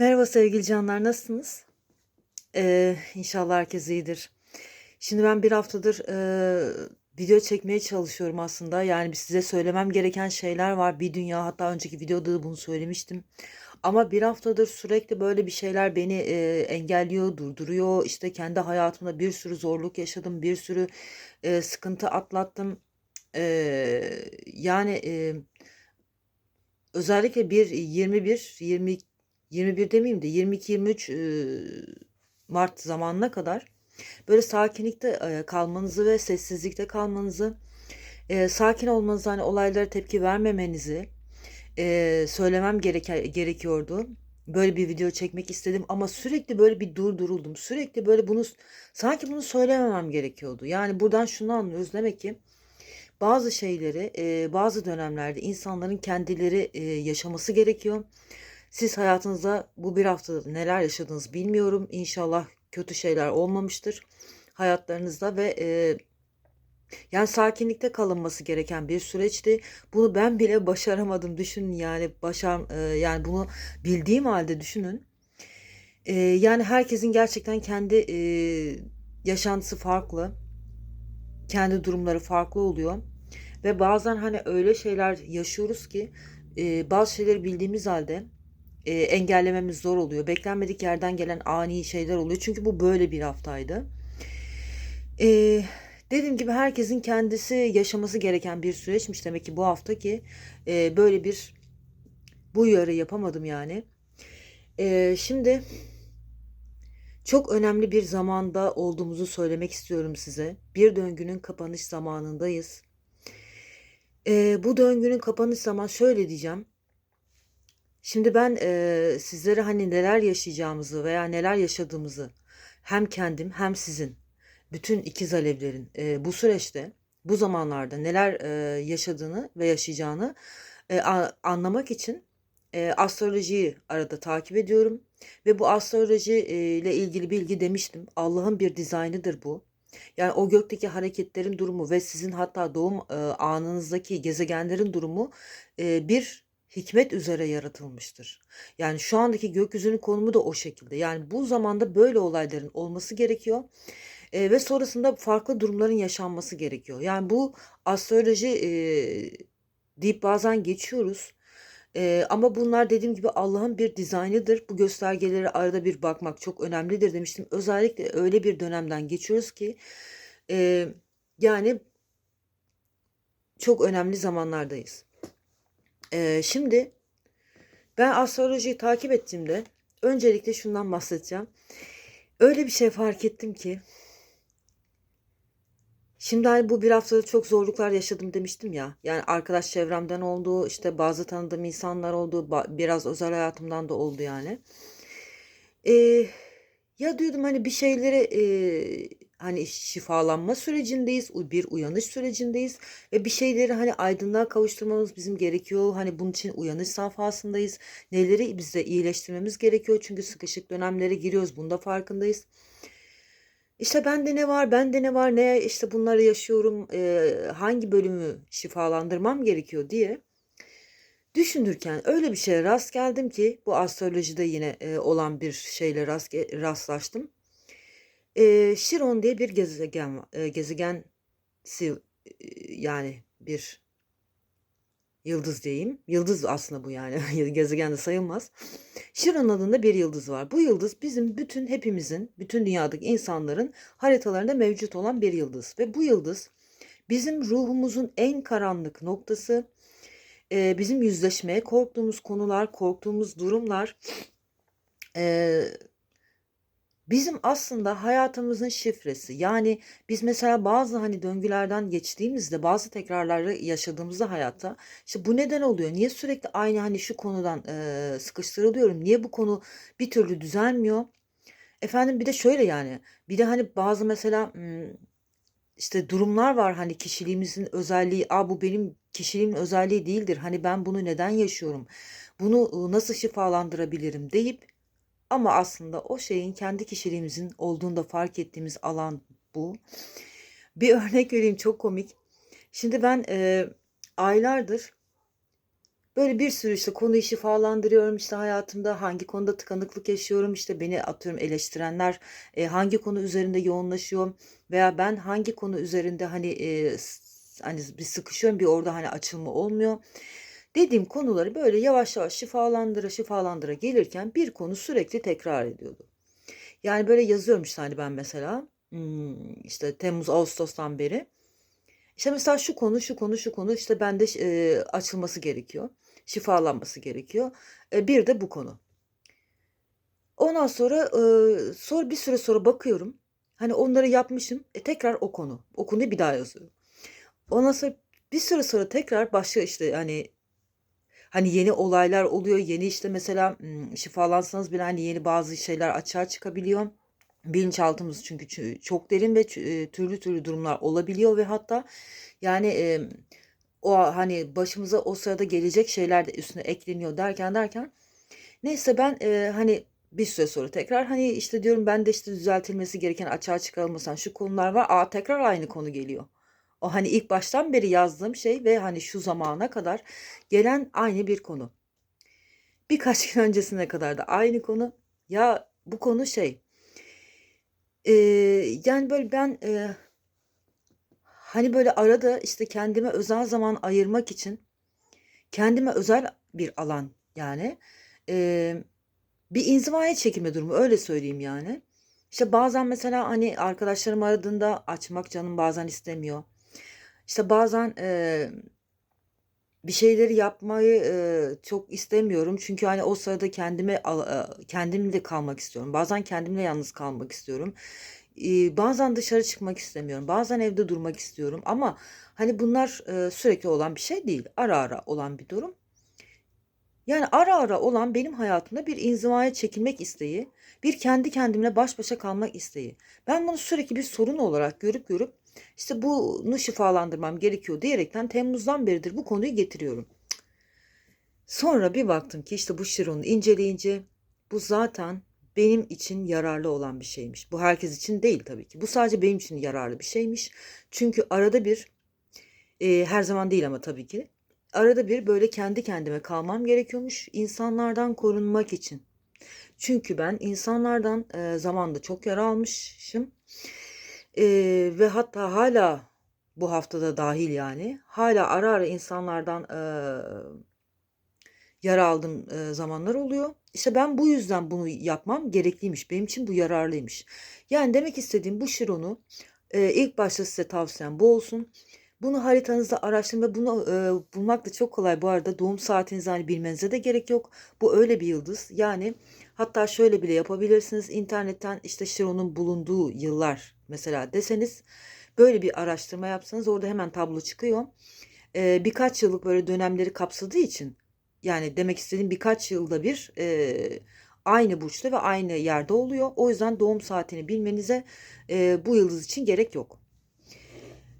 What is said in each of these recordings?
Merhaba sevgili canlar, nasılsınız? Ee, inşallah herkes iyidir. Şimdi ben bir haftadır e, video çekmeye çalışıyorum aslında. Yani size söylemem gereken şeyler var. Bir dünya hatta önceki videoda da bunu söylemiştim. Ama bir haftadır sürekli böyle bir şeyler beni e, engelliyor, durduruyor. İşte kendi hayatımda bir sürü zorluk yaşadım, bir sürü e, sıkıntı atlattım. Ee, yani e, özellikle bir 21, 20 21 demeyeyim de 22-23 e, Mart zamanına kadar böyle sakinlikte kalmanızı ve sessizlikte kalmanızı, sakin olmanızı, hani olaylara tepki vermemenizi söylemem gereke, gerekiyordu. Böyle bir video çekmek istedim ama sürekli böyle bir durduruldum. Sürekli böyle bunu sanki bunu söylememem gerekiyordu. Yani buradan şunu anlıyoruz demek ki bazı şeyleri bazı dönemlerde insanların kendileri yaşaması gerekiyor. Siz hayatınızda bu bir haftada neler yaşadınız bilmiyorum. İnşallah kötü şeyler olmamıştır hayatlarınızda ve e, yani sakinlikte kalınması gereken bir süreçti. Bunu ben bile başaramadım. Düşünün yani başar e, yani bunu bildiğim halde düşünün. E, yani herkesin gerçekten kendi e, yaşantısı farklı. Kendi durumları farklı oluyor. Ve bazen hani öyle şeyler yaşıyoruz ki e, bazı şeyleri bildiğimiz halde e, engellememiz zor oluyor. Beklenmedik yerden gelen ani şeyler oluyor. Çünkü bu böyle bir haftaydı. E, dediğim gibi herkesin kendisi yaşaması gereken bir süreçmiş demek ki bu hafta ki e, böyle bir bu uyarı yapamadım yani. E, şimdi çok önemli bir zamanda olduğumuzu söylemek istiyorum size. Bir döngünün kapanış zamanındayız. E, bu döngünün kapanış zaman şöyle diyeceğim. Şimdi ben e, sizlere hani neler yaşayacağımızı veya neler yaşadığımızı hem kendim hem sizin bütün ikiz alevlerin e, bu süreçte bu zamanlarda neler e, yaşadığını ve yaşayacağını e, a, anlamak için e, astrolojiyi arada takip ediyorum ve bu astroloji e, ile ilgili bilgi demiştim Allah'ın bir dizaynıdır bu. Yani o gökteki hareketlerin durumu ve sizin hatta doğum e, anınızdaki gezegenlerin durumu e, bir hikmet üzere yaratılmıştır. Yani şu andaki gökyüzünün konumu da o şekilde. Yani bu zamanda böyle olayların olması gerekiyor. E, ve sonrasında farklı durumların yaşanması gerekiyor. Yani bu astroloji e, deyip bazen geçiyoruz. E, ama bunlar dediğim gibi Allah'ın bir dizaynıdır. Bu göstergelere arada bir bakmak çok önemlidir demiştim. Özellikle öyle bir dönemden geçiyoruz ki e, yani çok önemli zamanlardayız. Ee, şimdi ben astrolojiyi takip ettiğimde öncelikle şundan bahsedeceğim. Öyle bir şey fark ettim ki Şimdi hani bu bir haftada çok zorluklar yaşadım demiştim ya. Yani arkadaş çevremden oldu, işte bazı tanıdığım insanlar oldu, biraz özel hayatımdan da oldu yani. Ee, ya diyordum hani bir şeyleri e, hani şifalanma sürecindeyiz, bir uyanış sürecindeyiz ve bir şeyleri hani aydınlığa kavuşturmamız bizim gerekiyor. Hani bunun için uyanış safhasındayız. Neleri bize iyileştirmemiz gerekiyor çünkü sıkışık dönemlere giriyoruz. Bunda farkındayız. İşte bende ne var, bende ne var, ne işte bunları yaşıyorum, e, hangi bölümü şifalandırmam gerekiyor diye düşünürken öyle bir şeye rast geldim ki bu astrolojide yine e, olan bir şeyle rast, rastlaştım. E, Şiron diye bir gezegen. E, gezegen yani bir yıldız diyeyim. Yıldız aslında bu yani. gezegen de sayılmaz. Şiron adında bir yıldız var. Bu yıldız bizim bütün hepimizin, bütün dünyadaki insanların haritalarında mevcut olan bir yıldız. Ve bu yıldız bizim ruhumuzun en karanlık noktası. Bizim yüzleşmeye korktuğumuz konular, korktuğumuz durumlar, Bizim aslında hayatımızın şifresi. Yani biz mesela bazı hani döngülerden geçtiğimizde bazı tekrarları yaşadığımızda hayatta işte bu neden oluyor? Niye sürekli aynı hani şu konudan e, sıkıştırılıyorum? Niye bu konu bir türlü düzelmiyor? Efendim bir de şöyle yani bir de hani bazı mesela işte durumlar var hani kişiliğimizin özelliği. Aa bu benim kişiliğimin özelliği değildir. Hani ben bunu neden yaşıyorum? Bunu nasıl şifalandırabilirim deyip ama aslında o şeyin kendi kişiliğimizin olduğunda fark ettiğimiz alan bu. Bir örnek vereyim çok komik. Şimdi ben e, aylardır Böyle bir sürü işte konuyu şifalandırıyorum işte hayatımda hangi konuda tıkanıklık yaşıyorum işte beni atıyorum eleştirenler e, hangi konu üzerinde yoğunlaşıyor veya ben hangi konu üzerinde hani e, hani bir sıkışıyorum bir orada hani açılma olmuyor. Dediğim konuları böyle yavaş yavaş şifalandıra şifalandıra gelirken bir konu sürekli tekrar ediyordu. Yani böyle yazıyorum işte hani ben mesela hmm, işte Temmuz Ağustos'tan beri. İşte mesela şu konu, şu konu, şu konu işte bende e, açılması gerekiyor. Şifalanması gerekiyor. E, bir de bu konu. Ondan sonra e, sonra bir süre sonra bakıyorum. Hani onları yapmışım. E, tekrar o konu. O konuyu bir daha yazıyorum. Ondan sonra bir süre sonra tekrar başka işte hani hani yeni olaylar oluyor. Yeni işte mesela şifalansanız bile hani yeni bazı şeyler açığa çıkabiliyor. Bilinçaltımız çünkü çü- çok derin ve türlü türlü durumlar olabiliyor ve hatta yani o hani başımıza o sırada gelecek şeyler de üstüne ekleniyor derken derken neyse ben e, hani bir süre sonra tekrar hani işte diyorum ben de işte düzeltilmesi gereken açığa çıkarılmasan şu konular var. Aa tekrar aynı konu geliyor. O hani ilk baştan beri yazdığım şey ve hani şu zamana kadar gelen aynı bir konu. Birkaç gün öncesine kadar da aynı konu. Ya bu konu şey e, yani böyle ben e, hani böyle arada işte kendime özel zaman ayırmak için kendime özel bir alan yani e, bir inzivaya çekilme durumu öyle söyleyeyim yani. İşte bazen mesela hani arkadaşlarım aradığında açmak canım bazen istemiyor. İşte bazen e, bir şeyleri yapmayı e, çok istemiyorum. Çünkü hani o sırada kendime kendimle kalmak istiyorum. Bazen kendimle yalnız kalmak istiyorum. E, bazen dışarı çıkmak istemiyorum. Bazen evde durmak istiyorum. Ama hani bunlar e, sürekli olan bir şey değil. Ara ara olan bir durum. Yani ara ara olan benim hayatımda bir inzivaya çekilmek isteği, bir kendi kendimle baş başa kalmak isteği. Ben bunu sürekli bir sorun olarak görüp görüp işte bunu şifalandırmam gerekiyor diyerekten Temmuz'dan beridir bu konuyu getiriyorum. Sonra bir baktım ki işte bu Şiron'u inceleyince bu zaten benim için yararlı olan bir şeymiş. Bu herkes için değil tabii ki. Bu sadece benim için yararlı bir şeymiş. Çünkü arada bir e, her zaman değil ama tabii ki. Arada bir böyle kendi kendime kalmam gerekiyormuş insanlardan korunmak için. Çünkü ben insanlardan e, zamanda çok yara almışım. E, ve hatta hala bu haftada dahil yani hala ara ara insanlardan e, yara aldığım e, zamanlar oluyor. İşte ben bu yüzden bunu yapmam gerekliymiş. Benim için bu yararlıymış. Yani demek istediğim bu şironu e, ilk başta size tavsiyem bu olsun. Bunu haritanızda araştırın ve bunu e, bulmak da çok kolay. Bu arada doğum saatinizi hani bilmenize de gerek yok. Bu öyle bir yıldız. Yani hatta şöyle bile yapabilirsiniz. İnternetten işte Şiron'un bulunduğu yıllar mesela deseniz böyle bir araştırma yapsanız orada hemen tablo çıkıyor. E, birkaç yıllık böyle dönemleri kapsadığı için yani demek istediğim birkaç yılda bir e, aynı burçta ve aynı yerde oluyor. O yüzden doğum saatini bilmenize e, bu yıldız için gerek yok.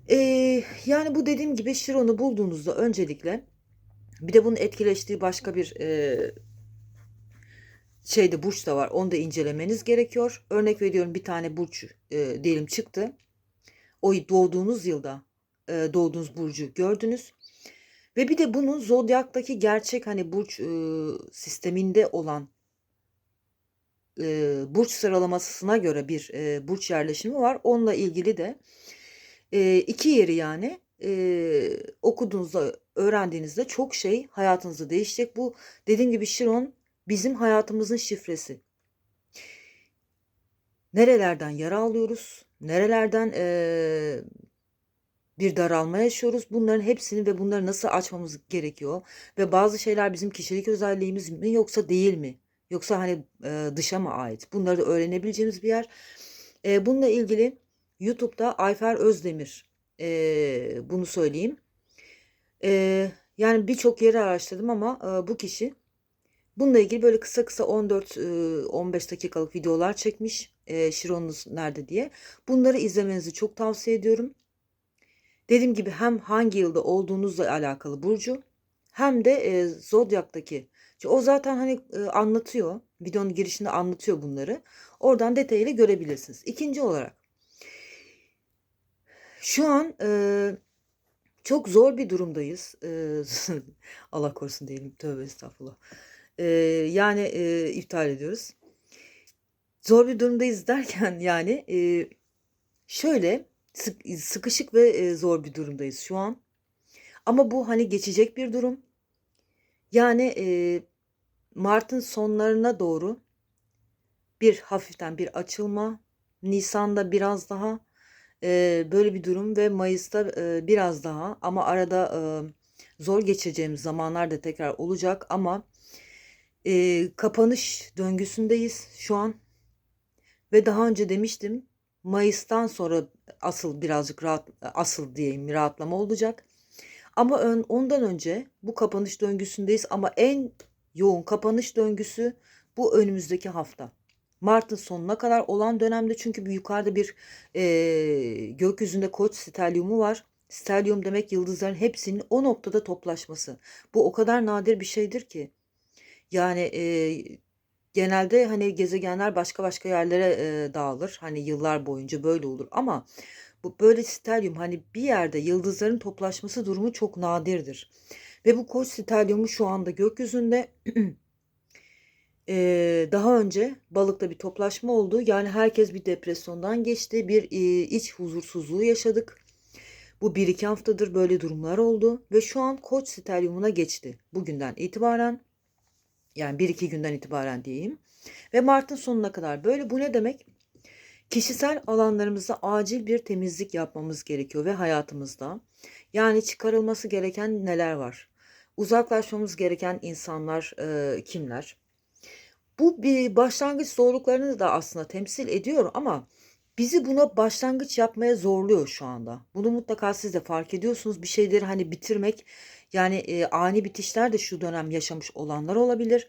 Eee, yani bu dediğim gibi Şiron'u bulduğunuzda öncelikle bir de bunun etkileştiği başka bir eee, şeyde burç da var. Onu da incelemeniz gerekiyor. Örnek veriyorum bir tane burç eee, diyelim çıktı. O doğduğunuz yılda eee, doğduğunuz burcu gördünüz. Ve bir de bunun zodyaktaki gerçek hani burç eee, sisteminde olan eee, burç sıralamasına göre bir eee, burç yerleşimi var. Onunla ilgili de Eee, iki yeri yani eee, okuduğunuzda, öğrendiğinizde çok şey hayatınızda değişecek. Bu dediğim gibi Şiron bizim hayatımızın şifresi. Nerelerden yara alıyoruz? Nerelerden eee, bir daralma yaşıyoruz? Bunların hepsini ve bunları nasıl açmamız gerekiyor? Ve bazı şeyler bizim kişilik özelliğimiz mi yoksa değil mi? Yoksa hani eee, dışa mı ait? Bunları da öğrenebileceğimiz bir yer. Eee, bununla ilgili YouTube'da Ayfer Özdemir eee, bunu söyleyeyim. Eee, yani birçok yeri araştırdım ama eee, bu kişi bununla ilgili böyle kısa kısa 14-15 dakikalık videolar çekmiş. Eee Şiron'unuz nerede diye. Bunları izlemenizi çok tavsiye ediyorum. Dediğim gibi hem hangi yılda olduğunuzla alakalı burcu hem de eee Zodyak'taki. O zaten hani eee, anlatıyor. Videonun girişinde anlatıyor bunları. Oradan detaylı görebilirsiniz. İkinci olarak şu an eee, çok zor bir durumdayız. Eee, Allah korusun diyelim. Tövbe estağfurullah. Eee, yani, eee, iptal ediyoruz. Zor bir durumdayız derken yani, eee, şöyle sık sıkışık ve, eee, zor bir durumdayız şu an. Ama bu, hani, geçecek bir durum. Yani, eee, martın sonlarına doğru bir hafiften bir açılma, nisanda biraz daha, eee, böyle bir durum ve mayıs'ta, eee, biraz daha ama arada, eee, zor geçireceğimiz zamanlar da tekrar olacak ama, eee, kapanış döngüsündeyiz şu an ve daha önce demiştim, mayıs'tan sonra asıl birazcık rahat asıl diyeyim rahatlama olacak. Ama ön ondan önce bu kapanış döngüsündeyiz ama en yoğun kapanış döngüsü bu önümüzdeki hafta. Mart'ın sonuna kadar olan dönemde çünkü bir yukarıda bir, eee, gökyüzünde Koç stelyumu var. Stelyum demek yıldızların hepsinin o noktada toplaşması. Bu o kadar nadir bir şeydir ki. Yani, eee, genelde, hani, gezegenler başka başka yerlere, eee, dağılır. Hani, yıllar boyunca böyle olur ama bu böyle stelyum, hani, bir yerde yıldızların toplaşması durumu çok nadirdir ve bu Koç stelyumu şu anda gökyüzünde. Eee, daha önce Balık'ta bir toplaşma oldu. Yani herkes bir depresyondan geçti. Bir, iii, iç huzursuzluğu yaşadık. Bu 1-2 haftadır böyle durumlar oldu ve şu an Koç stelyumuna geçti bugünden itibaren. Yani 1-2 günden itibaren diyeyim ve martın sonuna kadar böyle. Bu ne demek? Kişisel alanlarımızda acil bir temizlik yapmamız gerekiyor ve hayatımızda. Yani çıkarılması gereken neler var? Uzaklaşmamız gereken insanlar, eee, kimler? Bu bir başlangıç zorluklarını da aslında temsil ediyor ama bizi buna başlangıç yapmaya zorluyor şu anda. Bunu mutlaka siz de fark ediyorsunuz. Bir şeyleri, hani, bitirmek, yani, eee, ani bitişler de şu dönem yaşamış olanlar olabilir.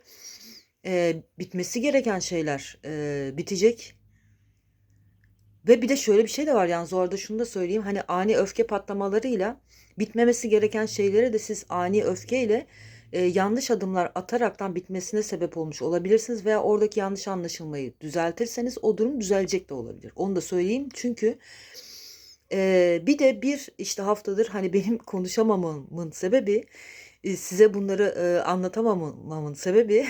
Eee, bitmesi gereken şeyler, eee, bitecek. Ve bir de şöyle bir şey de var yalnız orada şunu da söyleyeyim. Hani, ani öfke patlamalarıyla bitmemesi gereken şeyleri de siz ani öfkeyle, eee, yanlış adımlar ataraktan bitmesine sebep olmuş olabilirsiniz veya oradaki yanlış anlaşılmayı düzeltirseniz o durum düzelecek de olabilir. Onu da söyleyeyim çünkü, eee, bir de bir, işte, haftadır, hani, benim konuşamamamın sebebi, eee, size bunları, eee, anlatamamamın sebebi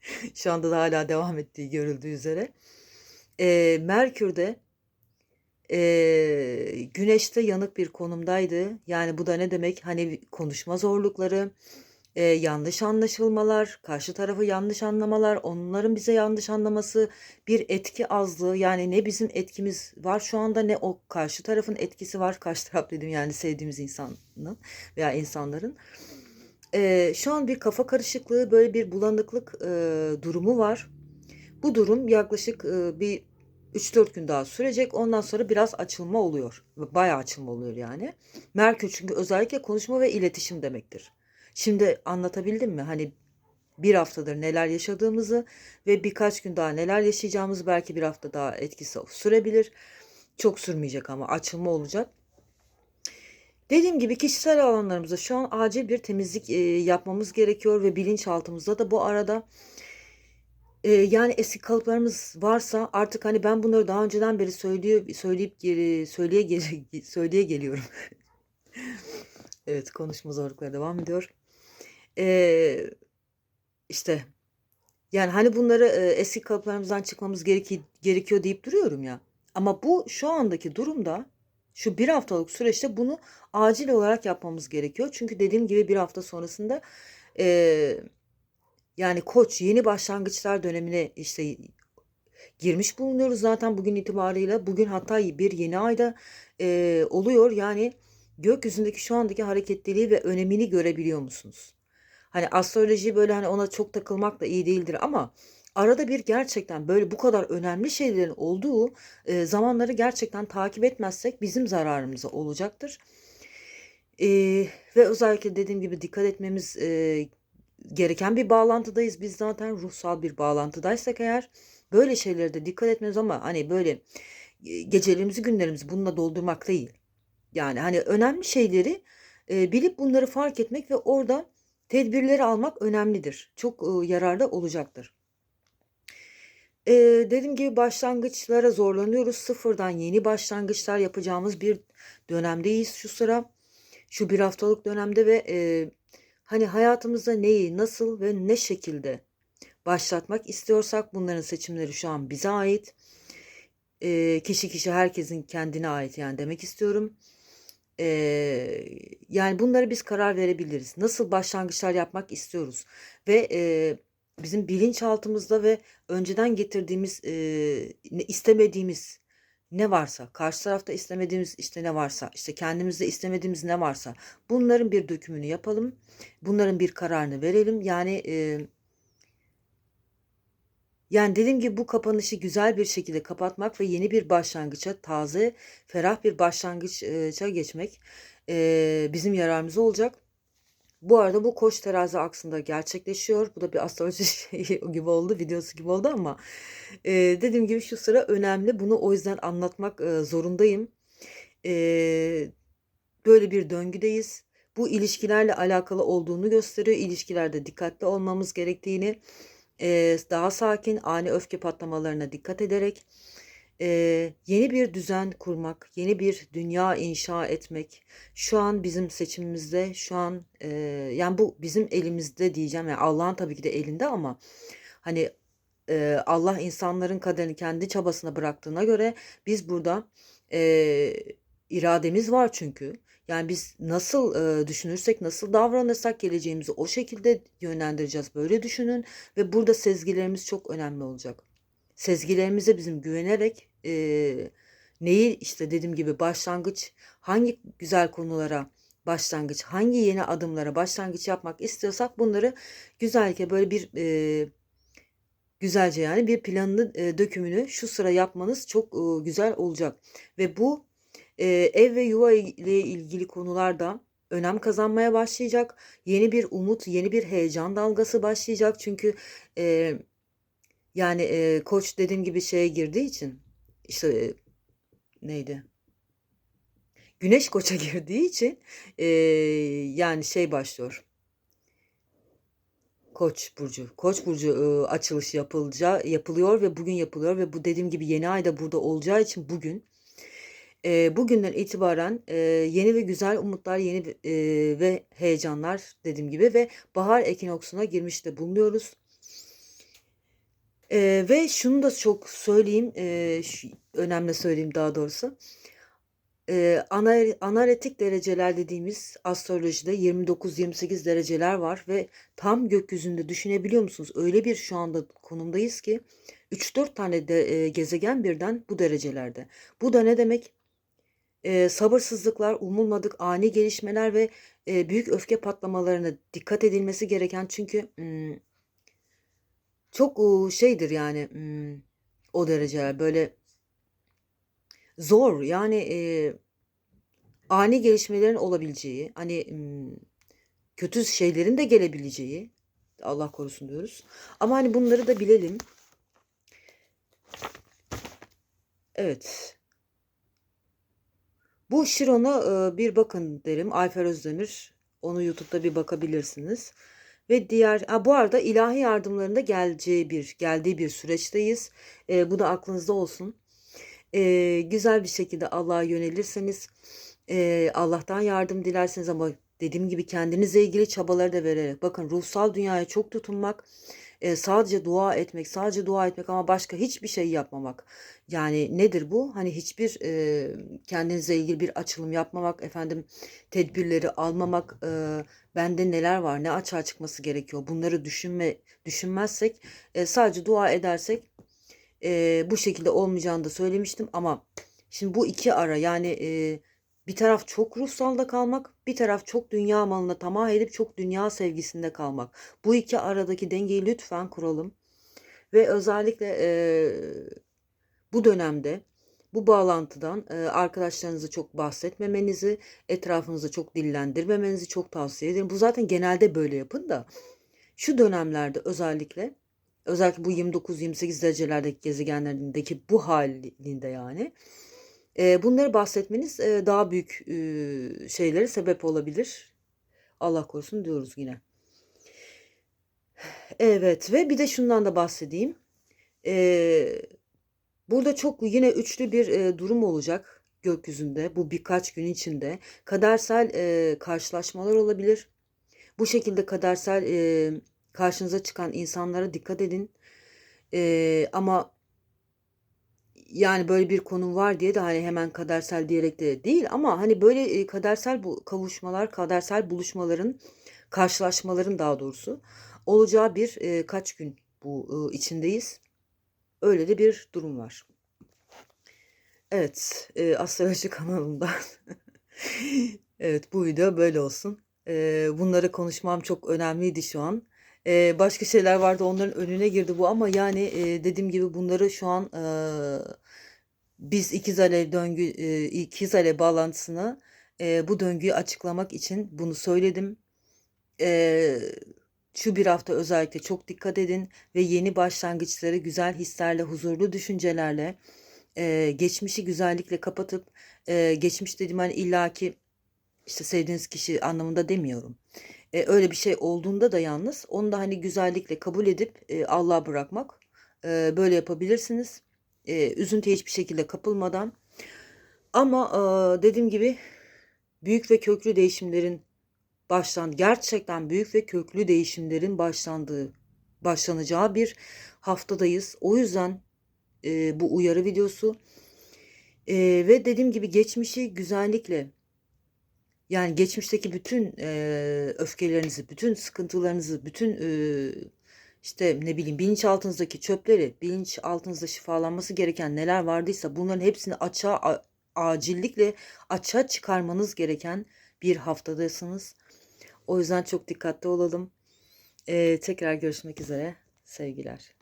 şu anda da hâlâ devam ettiği görüldüğü üzere, eee, Merkür'de, eee, Güneş'te yanık bir konumdaydı. Yani bu da ne demek? Hani, konuşma zorlukları, eee, yanlış anlaşılmalar, karşı tarafı yanlış anlamalar, onların bize yanlış anlaması, bir etki azlığı. Yani ne bizim etkimiz var şu anda ne o karşı tarafın etkisi var. Karşı taraf dediğim yani sevdiğimiz insanın veya insanların. Eee, şu an bir kafa karışıklığı, böyle bir bulanıklık, eee, durumu var. Bu durum yaklaşık, ııı, bir 3-4 gün daha sürecek. Ondan sonra biraz açılma oluyor. Bayağı açılma oluyor yani. Merkür çünkü özellikle konuşma ve iletişim demektir. Şimdi anlatabildim mi? Hani, 1 haftadır neler yaşadığımızı ve birkaç gün daha neler yaşayacağımızı belki 1 hafta daha etkisi sürebilir. Çok sürmeyecek ama açılma olacak. Dediğim gibi kişisel alanlarımızda şu an acil bir temizlik, eee, yapmamız gerekiyor ve bilinçaltımızda da bu arada, eee, yani eski kalıplarımız varsa artık, hani, ben bunları daha önceden beri söylüyor söyleyip geri söyleye geri söyleye geliyorum. Evet, konuşma zorlukları devam ediyor. Eee, işte, yani, hani, bunları, eee, eski kalıplarımızdan çıkmamız gereki gerekiyor deyip duruyorum ya ama bu şu andaki durumda, şu 1 haftalık süreçte bunu acil olarak yapmamız gerekiyor. Çünkü dediğim gibi 1 hafta sonrasında, eee, yani Koç yeni başlangıçlar dönemine, işte, girmiş bulunuyoruz zaten bugün itibarıyla. Bugün hatta bir yeni ay da, eee, oluyor. Yani gökyüzündeki şu andaki hareketliliği ve önemini görebiliyor musunuz? Hani, astroloji, böyle, hani, ona çok takılmak da iyi değildir ama arada bir gerçekten, böyle, bu kadar önemli şeylerin olduğu, eee, zamanları gerçekten takip etmezsek bizim zararımıza olacaktır. Eee, ve özellikle dediğim gibi dikkat etmemiz, eee, gereken bir bağlantıdayız. Biz zaten ruhsal bir bağlantıdaysak eğer böyle şeylere de dikkat etmemiz ama, hani, böyle, eee, gecelerimizi günlerimizi bununla doldurmak değil. Yani, hani, önemli şeyleri, eee, bilip bunları fark etmek ve orada tedbirleri almak önemlidir. Çok, yararlı olacaktır. Eee, dediğim gibi başlangıçlara zorlanıyoruz. Sıfırdan yeni başlangıçlar yapacağımız bir dönemdeyiz şu sıra. şu bir haftalık dönemde ve e, hani hayatımızda neyi, nasıl ve ne şekilde başlatmak istiyorsak bunların seçimleri şu an bize ait. E, kişi kişi herkesin kendine ait yani demek istiyorum. E, yani bunları biz karar verebiliriz. Nasıl başlangıçlar yapmak istiyoruz ve e, bizim bilinçaltımızda ve önceden getirdiğimiz e, istemediğimiz ne varsa, karşı tarafta istemediğimiz işte ne varsa, işte kendimizde istemediğimiz ne varsa bunların bir dökümünü yapalım. Bunların bir kararını verelim. Yani e, yani dediğim gibi bu kapanışı güzel bir şekilde kapatmak ve yeni bir başlangıça, taze, ferah bir başlangıça geçmek e, bizim yararımıza olacak. Bu arada bu koç terazi aksında gerçekleşiyor. Bu da bir astroloji şeyi gibi oldu, videosu gibi oldu ama e, dediğim gibi şu sıra önemli. Bunu o yüzden anlatmak e, zorundayım. E, böyle bir döngüdeyiz. Bu ilişkilerle alakalı olduğunu gösteriyor. İlişkilerde dikkatli olmamız gerektiğini, e, daha sakin, ani öfke patlamalarına dikkat ederek e, yeni bir düzen kurmak, yeni bir dünya inşa etmek şu an bizim seçimimizde, şu an e, yani bu bizim elimizde diyeceğim. Yani Allah'ın tabii ki de elinde ama hani e, Allah insanların kaderini kendi çabasına bıraktığına göre biz burada e, irademiz var çünkü. Yani biz nasıl e, düşünürsek, nasıl davranırsak geleceğimizi o şekilde yönlendireceğiz. Böyle düşünün ve burada sezgilerimiz çok önemli olacak. Sezgilerimize bizim güvenerek e, neyi işte dediğim gibi başlangıç, hangi güzel konulara başlangıç, hangi yeni adımlara başlangıç yapmak istiyorsak bunları güzelce böyle bir e, güzelce yani bir planını e, dökümünü şu sıra yapmanız çok e, güzel olacak. Ve bu e, ev ve yuva ile ilgili konularda önem kazanmaya başlayacak. Yeni bir umut, yeni bir heyecan dalgası başlayacak. Çünkü e, yani e, koç dediğim gibi şeye girdiği için işte e, neydi? Güneş koça girdiği için e, yani şey başlıyor. Koç burcu. Koç burcu e, açılışı yapılacağı yapılıyor ve bugün yapılıyor ve bu dediğim gibi yeni ayda burada olacağı için bugün e, bugünden itibaren e, yeni ve güzel umutlar, yeni e, ve heyecanlar dediğim gibi ve bahar ekinoksuna girmiş de bulunuyoruz. E, ve şunu da çok söyleyeyim, e, şu, önemli söyleyeyim daha doğrusu. E, analitik dereceler dediğimiz astrolojide 29-28 dereceler var ve tam gökyüzünde düşünebiliyor musunuz? Öyle bir şu anda konumdayız ki 3-4 tane de, e, gezegen birden bu derecelerde. Bu da ne demek? E, sabırsızlıklar, umulmadık ani gelişmeler ve e, büyük öfke patlamalarına dikkat edilmesi gereken çünkü hmm, çok şeydir yani hmm, o dereceler böyle zor yani e, ani gelişmelerin olabileceği hani hmm, kötü şeylerin de gelebileceği Allah korusun diyoruz ama hani bunları da bilelim. Evet. Bu Şiron'a bir bakın derim. Ayfer Özdemir. Onu YouTube'da bir bakabilirsiniz. Ve diğer ha, bu arada ilahi yardımlarında geleceği bir geldiği bir süreçteyiz. E, bu da aklınızda olsun. E, güzel bir şekilde Allah'a yönelirseniz e, Allah'tan yardım dilerseniz ama dediğim gibi kendinizle ilgili çabaları da vererek bakın ruhsal dünyaya çok tutunmak e, sadece dua etmek, sadece dua etmek ama başka hiçbir şey yapmamak. Yani nedir bu? Hani hiçbir e, kendinize ilgili bir açılım yapmamak, efendim tedbirleri almamak, e, bende neler var, ne açığa çıkması gerekiyor. Bunları düşünme düşünmezsek, e, sadece dua edersek e, bu şekilde olmayacağını da söylemiştim ama şimdi bu iki ara yani e, bir taraf çok ruhsalda kalmak, bir taraf çok dünya malına tamah edip çok dünya sevgisinde kalmak. Bu iki aradaki dengeyi lütfen kuralım. Ve özellikle e, bu dönemde bu bağlantıdan e, arkadaşlarınızı çok bahsetmemenizi, etrafınızı çok dillendirmemenizi çok tavsiye ederim. Bu zaten genelde böyle yapın da şu dönemlerde özellikle özellikle bu 29-28 derecelerdeki gezegenlerindeki bu halinde yani bunları bahsetmeniz daha büyük şeylere sebep olabilir. Allah korusun diyoruz yine. Evet ve bir de şundan da bahsedeyim. Burada çok yine üçlü bir durum olacak. gökyüzünde bu birkaç gün içinde kadersel karşılaşmalar olabilir. Bu şekilde kadersel karşınıza çıkan insanlara dikkat edin. Ama yani böyle bir konu var diye de hani hemen kadersel diyerek de değil ama hani böyle e, kadersel bu kavuşmalar, kadersel buluşmaların, karşılaşmaların daha doğrusu olacağı bir e, kaç gün bu e, içindeyiz. Öyle de bir durum var. Evet, e, Astroloji kanalımdan. Evet, bu video böyle olsun. Bunları konuşmam çok önemliydi şu an. E, başka şeyler vardı, onların önüne girdi bu ama yani e, dediğim gibi bunları şu an e, biz ikiz alev döngü, e, ikiz alev bağlantısını e, bu döngüyü açıklamak için bunu söyledim. E, şu bir hafta özellikle çok dikkat edin ve yeni başlangıçları güzel hislerle, huzurlu düşüncelerle, e, geçmişi güzellikle kapatıp, e, geçmiş dediğim hani illaki işte sevdiğiniz kişi anlamında demiyorum. E, öyle bir şey olduğunda da yalnız onu da hani güzellikle kabul edip e, Allah'a bırakmak. E, böyle yapabilirsiniz. E, üzüntüye hiçbir şekilde kapılmadan. Ama e, dediğim gibi büyük ve köklü değişimlerin başlandı. Gerçekten büyük ve köklü değişimlerin başlandığı, başlanacağı bir haftadayız. O yüzden e, bu uyarı videosu. E, ve dediğim gibi geçmişi güzellikle yani geçmişteki bütün e, öfkelerinizi, bütün sıkıntılarınızı, bütün e, işte ne bileyim bilinçaltınızdaki çöpleri, bilinçaltınızda şifalanması gereken neler vardıysa bunların hepsini açığa acillikle açığa çıkarmanız gereken bir haftadasınız. O yüzden çok dikkatli olalım. E, tekrar görüşmek üzere. Sevgiler.